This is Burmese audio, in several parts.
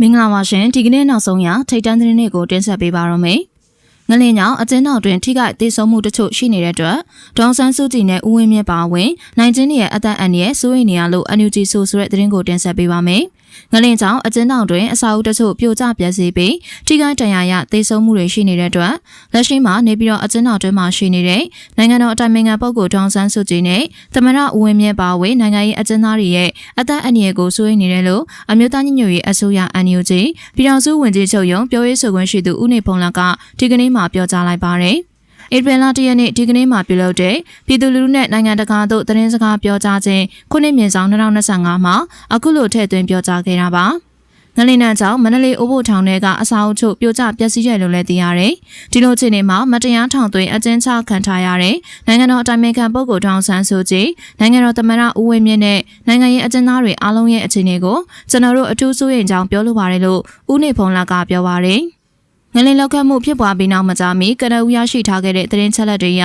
မင်္ဂလာပါရှင်ဒီကနေ့နောက်ဆုံးရထိတ်တန်းသတင်းတွေကိုတင်ဆက်ပေးပါရမယ်ငလင်ညောင်အကျဉ်းတော်တွင်ထိခိုက်ဒေဆုံးမှုတချို့ရှိနေတဲ့အတွက်ဒေါန်ဆန်းစုကြည်နဲ့ဦးဝင်းမြင့်ပါဝင်နိုင်ကျင်းရဲ့အသက်အန္တရာယ်စိုးရိမ်နေရလို့ NUG ဆိုဆိုတဲ့သတင်းကိုတင်ဆက်ပေးပါမယ် ငလင်ကြောင့်အကျဉ်းတော်တွင်အစာအုပ်တချို့ပြိုကျပျက်စီးပြီးထိခိုက်ဒဏ်ရာရဒေဆုံးမှုတွေရှိနေတဲ့အတွက်လက်ရှိမှာနေပြီးတော့အကျဉ်းတော်တွင်မှာရှိနေတဲ့နိုင်ငံတော်အတိုင်ပင်ခံပုဂ္ဂိုလ်ဒေါန်ဆန်းစုကြည်နဲ့သမရဦးဝင်းမြင့်ပါဝင်နိုင်ငံရေးအကျဉ်းသားတွေရဲ့အသက်အန္တရာယ်ကိုစိုးရိမ်နေတယ်လို့အမျိုးသားညီညွတ်ရေးအစိုးရ NUG ပြည်ထောင်စုဝန်ကြီးချုပ်ရုံးပြောရေးဆိုခွင့်ရှိသူဦးနေဖုံးလကဒီကနေ့မှပြောကြားလိုက်ပါတယ်။ ဧပြီလ၁ရက်နေ့ဒီကနေ့မှပြုလုပ်တဲ့ပြည်သူလူထုနဲ့နိုင်ငံတကာတို့သတင်းစကားပြောကြားခြင်းခုနှစ်မြင့်ဆောင်2025မှာအခုလိုထည့်သွင်းပြောကြားခဲ့တာပါ။ငလင်နံကြောင့်မန္တလေးအိုးဘိုထောင်ထဲကအစာအုပ်ချုပ်ပြိုကျပျက်စီးတယ်လို့လည်းသိရတယ်။ဒီလိုအခြေအနေမှာမတရားထောင်သွင်းအကျဉ်းချခံထားရတဲ့နိုင်ငံတော်အတိုင်ပင်ခံပုဂ္ဂိုလ်ထောင်ဆန်းစုကြည်နိုင်ငံတော်သမ္မတဦးဝင်းမြင့်နဲ့နိုင်ငံရေးအကျဉ်းသားတွေအားလုံးရဲ့အခြေအနေကိုကျွန်တော်တို့အထူးစိုးရိမ်ကြောင်းပြောလိုပါတယ်လို့ဦးနေဖုံးလကပြောပါတယ်။ ငလင်လောက်ခတ်မှုဖြစ်ပွားပြီးနောက်မကြာမီကနဦးရရှိထားခဲ့တဲ့သတင်းချက်လက်တွေအရ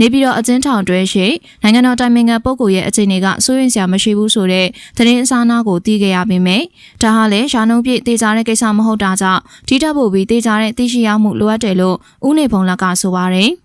နေပြည်တော်အကျဉ်းထောင်တွဲရှိနိုင်ငံတော်တိုင်ပင်ခံပုဂ္ဂိုလ်ရဲ့အခြေအနေကစိုးရိမ်စရာမရှိဘူးဆိုတဲ့သတင်းအစားအနာကိုသိခဲ့ရပေမဲ့ဒါဟာလည်းရှားနှုံးပြည့်တေချာတဲ့ကိစ္စမဟုတ်တာကြောင့်ထိထပ်ဖို့ပြီးတေချာတဲ့သိရှိရမှုလိုအပ်တယ်လို့ဦးနေဖုံလက်ကဆိုပါတယ်။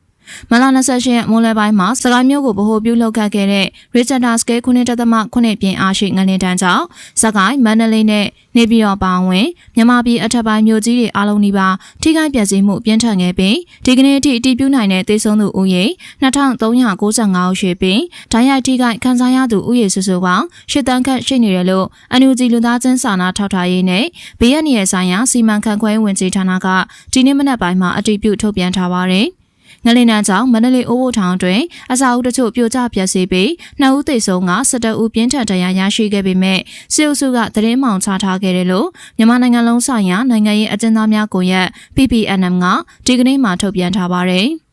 မလာ28ရက်မိုးလယ်ပိုင်းမှာစကိုင်းမြို့ကိုဗဟိုပြုလုပ်ခတ်ခဲ့တဲ့ Richard Scale ခုနှစ်တသမခုနှစ်ပြင်းအားရှိငလင်တန်းကြောင့်စကိုင်းမန္တလေးနဲ့နေပြည်တော်ပါဝင်မြန်မာပြည်အထက်ပိုင်းမြို့ကြီးတွေအားလုံးနီးပါးထိခိုက်ပျက်စီးမှုပြင်းထန်ခဲ့ပြီးဒီကနေ့အထိအတည်ပြုနိုင်တဲ့သေဆုံးသူဦးရေ2395ဦးရှိပြီးဓာတ်ရိုက်ထိခိုက်ခံစားရသူဦးရေစုစုပေါင်း၈တန်းခန့်ရှိနေတယ်လို့အန်ယူဂျီလူသားချင်းစာနာထောက်ထားရေးနဲ့ဘေးရန်ရဲ့ဆိုင်ရာစီမံခန့်ခွဲဝင်ကြီးဌာနကဒီနေ့မနက်ပိုင်းမှာအတည်ပြုထုတ်ပြန်ထားပါတယ်။ ငလင်နန်းကြောင့်မန္တလေးအိုးဘိုထောင်တွင်အစာအုပ်တချို့ပြိုကျပျက်စီးပြီးနှစ်ဦးသေဆုံးက17ဦးပြင်းထန်ဒဏ်ရာရရှိခဲ့ပေမဲ့စစ်အုပ်စုကသတင်းမှောင်ချထားခဲ့တယ်လို့မြန်မာနိုင်ငံလုံးဆိုင်ရာနိုင်ငံရေးအကျဉ်းသားများကွန်ရက် PPNM ကဒီကနေ့မှထုတ်ပြန်ထားပါတယ်။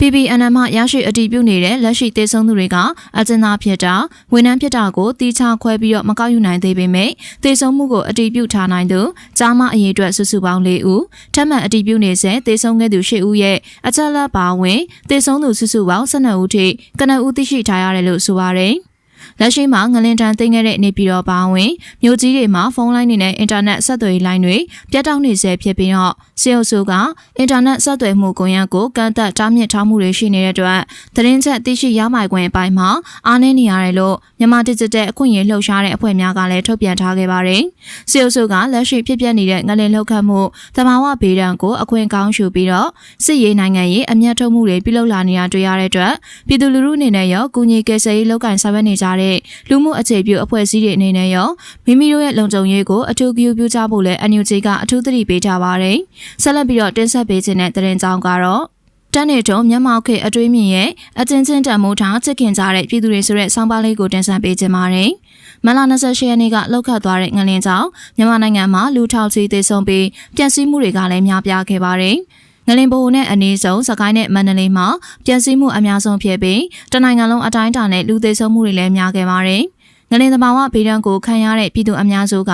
PPNM မှရရှိအတည်ပြုနေတဲ့လက်ရှိသေဆုံးသူတွေကအကျဉ်းသားဖြစ်တာဝန်ထမ်းဖြစ်တာကိုတီးခြားခွဲပြီးတော့မကောက်ယူနိုင်သေးပေမဲ့သေဆုံးမှုကိုအတည်ပြုထားနိုင်သူကြားမအရေးအတွက်စုစုပေါင်း၄ဦးထပ်မံအတည်ပြုနေစေသေဆုံးခဲ့သူ၈ဦးရဲ့အချက်လက်ပါဝင်သေဆုံးသူစုစုပေါင်း၁၂ဦးထိကနဦးသိရှိထားရတယ်လို့ဆိုပါတယ်။ လက်ရှိမှာငလင်တန်သိမ်းခဲ့တဲ့နေပြည်တော်ပါဝင်မြို့ကြီးတွေမှာဖုန်းလိုင်းတွေနဲ့အင်တာနက်ဆက်သွယ်ရေးလိုင်းတွေပြတ်တောက်နေဆဲဖြစ်ပြီးတော့စီအိုဆိုကအင်တာနက်ဆက်သွယ်မှုကွန်ရက်ကိုကန့်သက်တားမြစ်ထားမှုတွေရှိနေတဲ့အတွက်သတင်းချက်သိရှိရမိုင်ခွင့်အပိုင်းမှာအားနည်းနေရတယ်လို့မြန်မာ digital အခွင့်အရေးလှုပ်ရှားတဲ့အဖွဲ့များကလည်းထုတ်ပြန်ထားခဲ့ပါတယ်။စီအိုဆိုကလက်ရှိဖြစ်ပျက်နေတဲ့ငလင်လှုပ်ခတ်မှုသဘာဝဘေးဒဏ်ကိုအခွင့်ကောင်းယူပြီးတော့စစ်ရေးနိုင်ငံရေးအမျက်ထုတ်မှုတွေပြုလုပ်လာနေတာတွေ့ရတဲ့အတွက်ပြည်သူလူထုအနေနဲ့ရောကုညီကယ်ဆယ်ရေးလုပ်ကိုင်ဆောင်ရွက်နေကြတဲ့လူမှုအခြေပြုအဖွဲ့အစည်းတွေအနေနဲ့ရောမိမိတို့ရဲ့လုံခြုံရေးကိုအထူးဂရုပြုကြဖို့လည်း NUG ကအထူးသတိပေးထားပါတယ်။ဆက်လက်ပြီးတော့တင်ဆက်ပေးခြင်းတဲ့သတင်းကြောင်းကတော့တန်းနေတုံမြန်မာခေတ်အတွေးမြင်ရဲ့အချင်းချင်းတန်မိုးထားချစ်ခင်ကြတဲ့ပြည်သူတွေဆိုတဲ့ဆောင်းပါးလေးကိုတင်ဆက်ပေးခြင်းပါတယ်။မလ28ရက်နေ့ကလောက်ခတ်သွားတဲ့ငလင်ကြောင့်မြန်မာနိုင်ငံမှာလူထောက်ချီသေဆုံးပြီးပျက်စီးမှုတွေကလည်းများပြားခဲ့ပါတယ်။ ငလင်ဘိုနဲ့အနည်းဆုံးစကိုင်းနဲ့မန္တလေးမှာပြန်စည်းမှုအများဆုံးဖြစ်ပြီးတနိုင်ငံလုံးအတိုင်းအတာနဲ့လူသေဆုံးမှုတွေလည်းများခဲ့ပါတယ်။ငလင်သဘာဝဘေးဒဏ်ကိုခံရတဲ့ပြည်သူအများစုက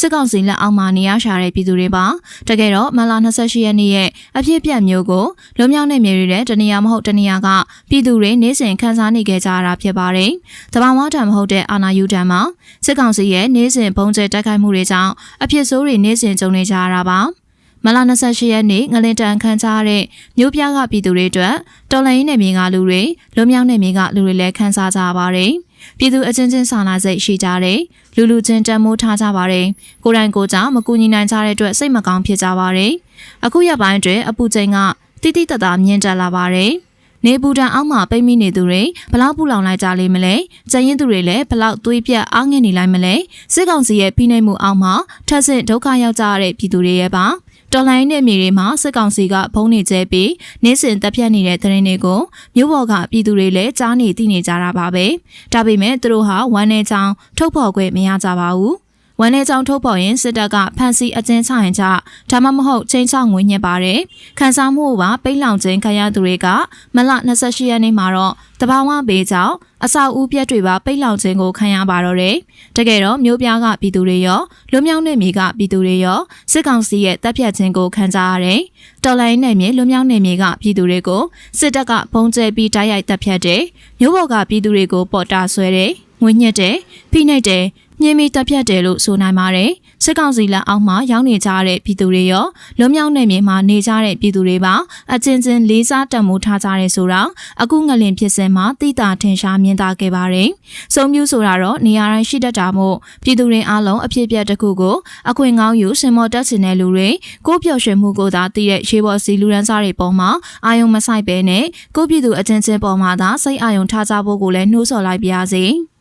စစ်ကောင်စီလက်အောက်မှာနေရရှာတဲ့ပြည်သူတွေပါတကယ်တော့မလာ28ရက်နေ့ရဲ့အဖြစ်ပြက်မျိုးကိုလွန်မြောက်တဲ့မြေတွေတဲ့တနေရာမဟုတ်တနေရာကပြည်သူတွေနေစဉ်ခံစားနေကြကြတာဖြစ်ပါတယ်။တဘာဝတံမဟုတ်တဲ့အာနာယူတံမှာစစ်ကောင်စီရဲ့နေစဉ်ဘုံကျဲတိုက်ခိုက်မှုတွေကြောင့်အဖြစ်ဆိုးတွေနေစဉ်ကြုံနေကြရတာပါ။ မလ28ရက်နေ့ငလင်တန်ခန်းချတဲ့မြို့ပြကပြည်သူတွေအတွက်တော်လိုင်းနယ်မြေကလူတွေလွမြောက်နယ်မြေကလူတွေလည်းခန်းစားကြပါတယ်။ပြည်သူအချင်းချင်းစာနာစိတ်ရှိကြတယ်။လူလူချင်းတန်မိုးထားကြပါတယ်။ကိုယ်တိုင်ကိုယ်ကြောင့်မကူညီနိုင်ကြတဲ့အတွက်စိတ်မကောင်းဖြစ်ကြပါတယ်။အခုရက်ပိုင်းတွင်အပူချိန်ကတိတိတတ်တာမြင့်တက်လာပါတယ်။နေပူတန်အောက်မှာပိတ်မိနေသူတွေဘလောက်ပူလောင်လိုက်ကြလိမ့်မလဲ။ကျန်ရင်သူတွေလည်းဘလောက်သွေးပြတ်အားငင်နေလိုက်မလဲ။စစ်ကောင်စီရဲ့ဖိနှိပ်မှုအောက်မှာထပ်ဆင့်ဒုက္ခရောက်ကြရတဲ့ပြည်သူတွေရဲ့ပါ။ တော်လိုင်းတဲ့မြေတွေမှာစစ်ကောင်စီကဘုံနေကျဲပြီးနေ့စဉ်တပ်ဖြတ်နေတဲ့သတင်းတွေကိုမြို့ပေါ်ကပြည်သူတွေလည်းကြားနေသိနေကြတာပါပဲဒါပေမဲ့သူတို့ဟာဝမ်းနေချောင်းထုတ်ဖော်ခွင့်မရကြပါဘူး ဝမ်းနေကြောင်ထုတ်ပေါ်ရင်စစ်တပ်ကဖမ်းဆီးအကျဉ်းချရင်ကြဒါမှမဟုတ်ချင်းချငွေညက်ပါတယ်ခန်းစားမှုပါပိတ်လောင်ခြင်းခံရသူတွေကမလ28ရက်နေ့မှာတော့တဘာဝဘေးကြောင့်အဆောက်အဦပြက်တွေပါပိတ်လောင်ခြင်းကိုခံရပါတော့တယ်တကယ်တော့မျိုးပြားကပြည်သူတွေရောလွမြောက်နေမြေကပြည်သူတွေရောစစ်ကောင်စီရဲ့တပ်ဖြတ်ခြင်းကိုခံကြရတယ်တော်လိုင်းနယ်မြေလွမြောက်နယ်မြေကပြည်သူတွေကိုစစ်တပ်ကဘုံကျဲပြီးတိုက်ရိုက်တပ်ဖြတ်တယ်မျိုးပေါ်ကပြည်သူတွေကိုပေါ်တာဆွဲတယ်ငွေညက်တယ်ဖိနှိပ်တယ် မြင်းမီတက်ဖြတ်တယ်လို့ဆိုနိုင်ပါတယ်။စစ်ကောင်စီလက်အောက်မှာရောက်နေကြတဲ့ပြည်သူတွေရောလွန်မြောက်နေမြေမှာနေကြတဲ့ပြည်သူတွေပါအချင်းချင်းလေးစားတံမိုးထားကြရဲဆိုတာအခုငလင်ဖြစ်စဉ်မှာသိတာထင်ရှားမြင်သာခဲ့ပါတယ်။စုံမျိုးဆိုတာတော့နေရာတိုင်းရှိတတ်တာမို့ပြည်သူတွေအားလုံးအဖြစ်အပျက်တစ်ခုကိုအခွင့်ကောင်းယူစင်မော်တက်စင်တဲ့လူတွေကိုပျော်ရွှင်မှုကိုသာသိတဲ့ရှေးဘော်စီလူရန်စားတွေပေါ်မှာအာယုံမဆိုင်ပဲနဲ့ကိုပြည်သူအချင်းချင်းပေါ်မှာသာစိတ်အာယုံထားကြဖို့ကိုလည်းနှိုးဆော်လိုက်ပါရစေ။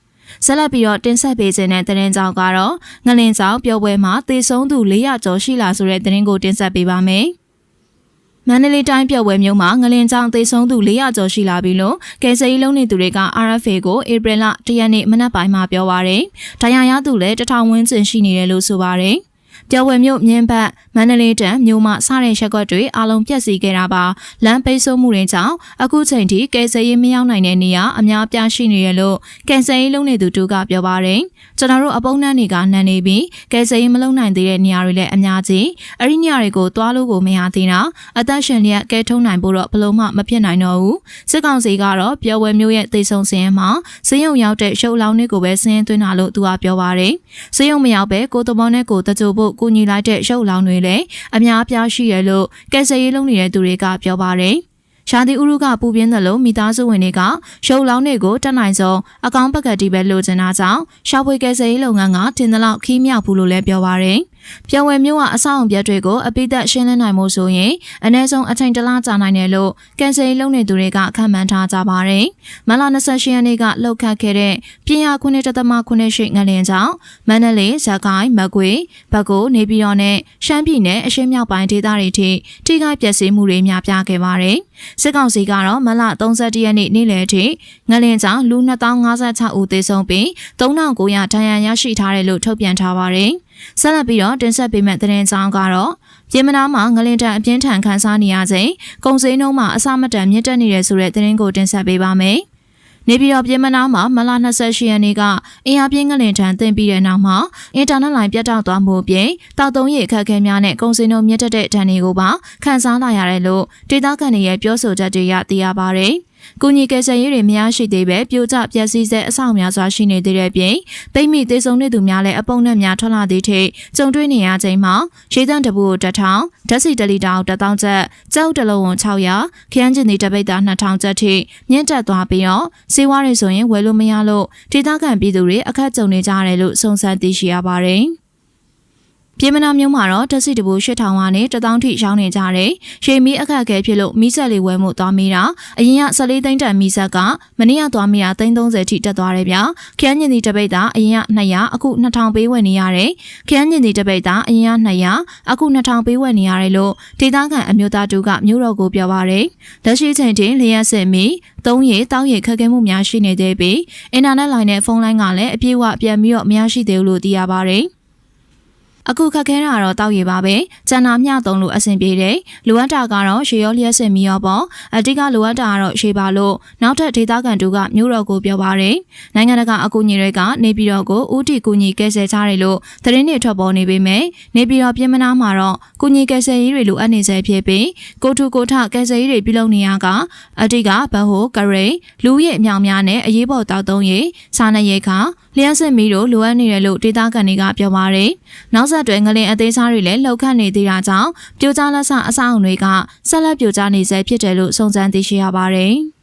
ဆက်လက်ပြီးတော့တင်ဆက်ပေးခြင်းတဲ့သတင်းကြောင်းကတော့ငလင်ဆောင်ပျော်ပွဲမှာသေဆုံးသူ400ကျော်ရှိလာဆိုတဲ့သတင်းကိုတင်ဆက်ပေးပါမယ်။မန္တလေးတိုင်းပြော်ဝဲမြို့မှာငလင်ကြောင်သေဆုံးသူ400ကျော်ရှိလာပြီလို့ကယ်ဆယ်ရေးလုံးနေသူတွေက RFA ကိုဧပြီလ1ရက်နေ့မနက်ပိုင်းမှာပြောပါရယ်။တရားရသူလည်းတထောင်ဝန်းကျင်ရှိနေတယ်လို့ဆိုပါရယ်။ ပြော်ဝယ်မြို့မြင်းဘတ်မန္တလေးတန်မြို့မစတဲ့ရက်ကွက်တွေအလုံးပြက်စီခဲ့တာပါလမ်းပိတ်ဆို့မှုတွေကြောင့်အခုချိန်ထိကယ်ဆယ်ရေးမရောက်နိုင်တဲ့နေရာအများပြားရှိနေရလို့ကယ်ဆယ်ရေးလုပ်နေသူတို့ကပြောပါတယ်ကျွန်တော်တို့အပုံနှန်းတွေကနှံနေပြီးကယ်ဆယ်ရေးမလုပ်နိုင်သေးတဲ့နေရာတွေလည်းအများကြီးအဲ့ဒီနေရာတွေကိုသွားလို့ကိုမရသေးတာအသက်ရှင်လျက်ကဲထုံးနိုင်ဖို့တော့ဘလို့မှမဖြစ်နိုင်တော့ဘူးစစ်ကောင်စီကတော့ပြော်ဝယ်မြို့ရဲ့သေဆုံးစင်းမှာစင်းရုံရောက်တဲ့ရှုပ်လောင်းတွေကိုပဲစင်းသွင်းတာလို့သူကပြောပါတယ်စင်းရုံမရောက်ပဲကိုတဘောနဲ့ကိုတကြိုဖို့ကူညီလိုက်တဲ့ရုပ်လောင်းတွေလည်းအများအပြားရှိရလို့ကယ်ဆယ်ရေးလုပ်နေတဲ့သူတွေကပြောပါတယ်။ရှားတီဥရုကပူပြင်းတယ်လို့မိသားစုဝင်တွေကရုပ်လောင်းတွေကိုတက်နိုင်ဆုံးအကောင့်ပကတိပဲလိုချင်တာကြောင့်ရှာဖွေကယ်ဆယ်ရေးလုပ်ငန်းကတင်သလောက်ခီးမြောက်ဘူးလို့လည်းပြောပါရယ်။ ပြောင်းဝယ်မျိုးကအဆောက်အုံပြက်တွေကိုအပိသက်ရှင်းလင်းနိုင်မှုဆိုရင်အနည်းဆုံးအချိန်တစ်လကြာနိုင်တယ်လို့ကန်ဆယ်ရေးလုပ်နေသူတွေကခန့်မှန်းထားကြပါတယ်။မလ28ရက်နေ့ကလှုပ်ခတ်ခဲ့တဲ့ပြင်ရခုနှစ်တသမခုနှစ်ရှိငလင်ကြောင့်မန္တလေး၊ဇကိုင်း၊မကွေ၊ဘက်ကိုနေပြည်တော်နဲ့ရှမ်းပြည်နယ်အရှေ့မြောက်ပိုင်းဒေသတွေထိထိခိုက်ပျက်စီးမှုတွေများပြားခဲ့ပါတယ်။စစ်ကောင်စီကတော့မလ31ရက်နေ့နေ့လယ်အထိငလင်ကြောင့်လူ2056ဦးသေဆုံးပြီး3900ဒဏ်ရာရရှိထားတယ်လို့ထုတ်ပြန်ထားပါတယ်။ ဆက်လက်ပြီးတော့တင်ဆက်ပေးမယ့်သတင်းကြောင်းကတော့ပြင်မနာမှာငလင်တန်အပြင်းထန်ခန်းစားနေရချိန်ကုံစင်းနှုံးမှာအစမတန်မြင့်တက်နေတဲ့ဆိုတဲ့သတင်းကိုတင်ဆက်ပေးပါမယ်။နေပြည်တော်ပြည်မနာမှာမလ28ရက်နေ့ကအင်အားပြင်းငလင်ထန်တင်ပြီးတဲ့နောက်မှာအင်တာနက်လိုင်းပြတ်တောက်သွားမှုအပြင်တောက်သုံးရအခက်အခဲများနဲ့ကုန်စည်နှုန်းမြင့်တက်တဲ့ဒဏ်တွေကိုပါခံစားလာရတယ်လို့ဒေသခံတွေရဲ့ပြောဆိုချက်တွေရသိရပါဗျ။ ကုညီကယ်ဆယ်ရေးတွေမရရှိသေးပဲပြိုကျပျက်စီးစေအဆောက်များစွာရှိနေသေးတဲ့ပြင်ပိတ်မိသေးဆုံးနေသူများလည်းအပုံနဲ့များထွက်လာသေးတဲ့ကြုံတွေ့နေရချိန်မှာရေသန့်တပူတထောင်ဓာတ်ဆီတလီတာ1000ကျပ်ကြောက်တလုံးဝန်600ခရမ်းကျင်ဒီတပိတ်တာ2000ကျပ်ထိမြင့်တက်သွားပြီးတော့စေဝါတွေဆိုရင်ဝယ်လို့မရလို့ဒေသခံပြည်သူတွေအခက်ကြုံနေကြရတယ်လို့စုံစမ်းသိရှိရပါတယ်။ ပြည်မနာမျိုးမှာတော့တက်စီတဘူ8000ဝါနဲ့1000ထိရောင်းနေကြတယ်။ရေမီအခက်အခဲဖြစ်လို့မီးဆက်လေးဝဲမှုသွားမိတာအရင်က14သိန်းတန်မီးဆက်ကမနေ့ကသွားမိတာ330ထိတက်သွားတယ်ဗျာ။ခရမ်းညင်ဒီတပိတ်တာအရင်က200အခု2000ပေးဝယ်နေရတယ်။ခရမ်းညင်ဒီတပိတ်တာအရင်က200အခု2000ပေးဝယ်နေရတယ်လို့ဒေသခံအမျိုးသားတူကမျိုးတော်ကိုပြောပါရယ်။လက်ရှိချိန်တင်လျှက်စစ်မီသုံးရတောင်းရခက်ခဲမှုများရှိနေသေးပြီးအင်တာနက်လိုင်းနဲ့ဖုန်းလိုင်းကလည်းအပြည့်အဝပြန်ပြီးတော့မရရှိသေးဘူးလို့သိရပါရယ်။ အခုခက်ခဲတာတော့တောက်ရပါပဲကျန်တာမျှသုံးလို့အဆင်ပြေတယ်လိုအပ်တာကတော့ရေရောလျက်စင်မီရောပေါ့အတိကလိုအပ်တာကတော့ရေပါလို့နောက်ထပ်ဒေသခံတို့ကမျိုးတော်ကိုပြောပါတယ်နိုင်ငံတကာအကူအညီတွေကနေပြည်တော်ကိုဦးတီကူညီကယ်ဆယ်ကြတယ်လို့သတင်းတွေထွက်ပေါ်နေပေမဲ့နေပြည်တော်ပြည်မနာမှာတော့ကူညီကယ်ဆယ်ရေးတွေလိုအပ်နေစေဖြစ်ပြီးကိုထူကိုထကယ်ဆယ်ရေးတွေပြုလုပ်နေရကအတိကဘဟိုကရိလူရဲ့အမြောင်များနဲ့အရေးပေါ်တောက်သုံးရေးစာနယ်ရိတ်ခါ လျှက်စစ်မီတို့လိုအပ်နေတယ်လို့ဒေသခံတွေကပြောပါတယ်နောက်ဆက်တွဲငလင်အသေးစားတွေလည်းလှုပ်ခတ်နေသေးတာကြောင့်ပြိုကျလက်ဆအဆောက်အုံတွေကဆက်လက်ပြိုကျနေဆဲဖြစ်တယ်လို့စုံစမ်းသိရှိရပါတယ်။